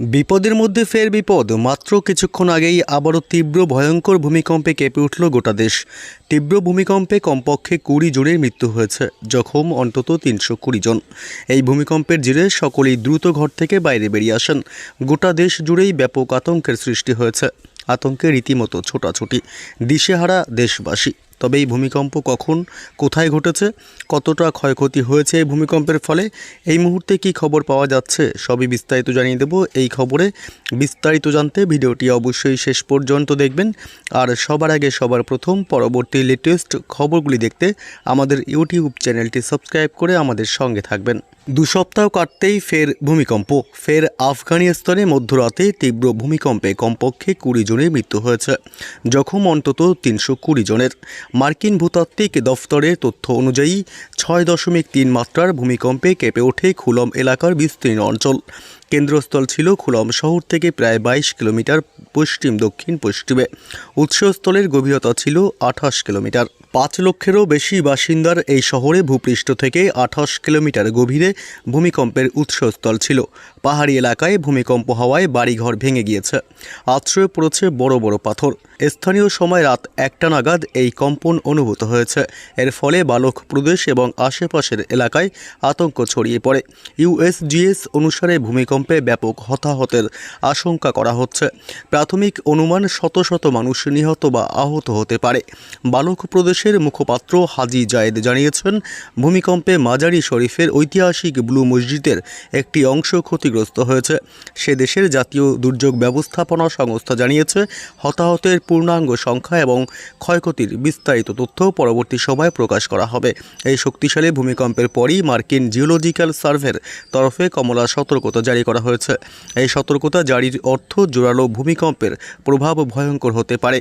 বিপদের মধ্যে ফের বিপদ। মাত্র কিছুক্ষণ আগেই আবারও তীব্র ভয়ঙ্কর ভূমিকম্পে কেঁপে উঠল গোটা দেশ। তীব্র ভূমিকম্পে কমপক্ষে কুড়ি জনের মৃত্যু হয়েছে, জখম অন্তত তিনশো কুড়ি জন। এই ভূমিকম্পের জেরে সকলেই দ্রুত ঘর থেকে বাইরে বেরিয়ে আসেন। গোটা দেশ জুড়েই ব্যাপক আতঙ্কের সৃষ্টি হয়েছে। আতঙ্কে রীতিমতো ছোটাছুটি। দিশেহারা দেশবাসী। তবে এই ভূমিকম্প কখন, কোথায় ঘটেছে, কতটা ক্ষয়ক্ষতি হয়েছে এই ভূমিকম্পের ফলে, এই মুহূর্তে কি খবর পাওয়া যাচ্ছে, সবই বিস্তারিত জানিয়ে দেব এই খবরে। বিস্তারিত জানতে ভিডিওটি অবশ্যই শেষ পর্যন্ত দেখবেন। আর সবার আগে সবার প্রথম পরবর্তী লেটেস্ট খবরগুলি দেখতে আমাদের ইউটিউব চ্যানেলটি সাবস্ক্রাইব করে আমাদের সঙ্গে থাকবেন। দু সপ্তাহ কাটতেই ফের ভূমিকম্প। ফের আফগানিস্তানে মধ্যরাতে তীব্র ভূমিকম্পে কমপক্ষে কুড়ি জনের মৃত্যু হয়েছে, জখম অন্তত তিনশো কুড়ি জনের। মার্কিন ভূতাত্ত্বিক দফতরের তথ্য অনুযায়ী, ছয় দশমিক তিন মাত্রার ভূমিকম্পে কেঁপে ওঠে খুলম এলাকার বিস্তীর্ণ অঞ্চল। কেন্দ্রস্থল ছিল খুলম শহর থেকে প্রায় বাইশ কিলোমিটার পশ্চিম, দক্ষিণ, পশ্চিমে। উৎসস্থলের গভীরতা ছিল আঠাশ কিলোমিটার। পাঁচ লক্ষেরও বেশি বাসিন্দার এই শহরে ভূপৃষ্ঠ থেকে আঠাশ কিলোমিটার গভীরে ভূমিকম্পের উৎসস্থল ছিল। পাহাড়ি এলাকায় ভূমিকম্প হওয়ায় বাড়িঘর ভেঙে গিয়েছে। আশ্রয় পড়েছে বড় বড় পাথর। স্থানীয় সময় রাত একটা নাগাদ এই কম্পন অনুভূত হয়েছে। এর ফলে বালক প্রদেশ এবং আশেপাশের এলাকায় আতঙ্ক ছড়িয়ে পড়ে। ইউএসজিএস অনুসারে ভূমিকম্পে ব্যাপক হতাহতের আশঙ্কা করা হচ্ছে। প্রাথমিক অনুমান শত শত মানুষ নিহত বা আহত হতে পারে। বালক প্রদেশের মুখপাত্র হাজি জায়েদ জানিয়েছেন, ভূমিকম্পে মাজারি শরীফের ঐতিহাসিক ব্লু মসজিদের একটি অংশ ক্ষতিগ্রস্ত হয়েছে। সে দেশের জাতীয় দুর্যোগ ব্যবস্থাপনা সংস্থা জানিয়েছে, হতাহতের পূর্ণাঙ্গ সংখ্যা এবং ক্ষয়ক্ষতির বিস্তারিত তথ্য পরবর্তী সময়ে প্রকাশ করা হবে। এই শক্তিশালী ভূমিকম্পের পরই মার্কিন জিওলজিক্যাল সার্ভের তরফে কমলা সতর্কতা জারি করা হয়েছে। এই সতর্কতা জারির অর্থ জোরালো ভূমিকম্পের প্রভাব ভয়ঙ্কর হতে পারে।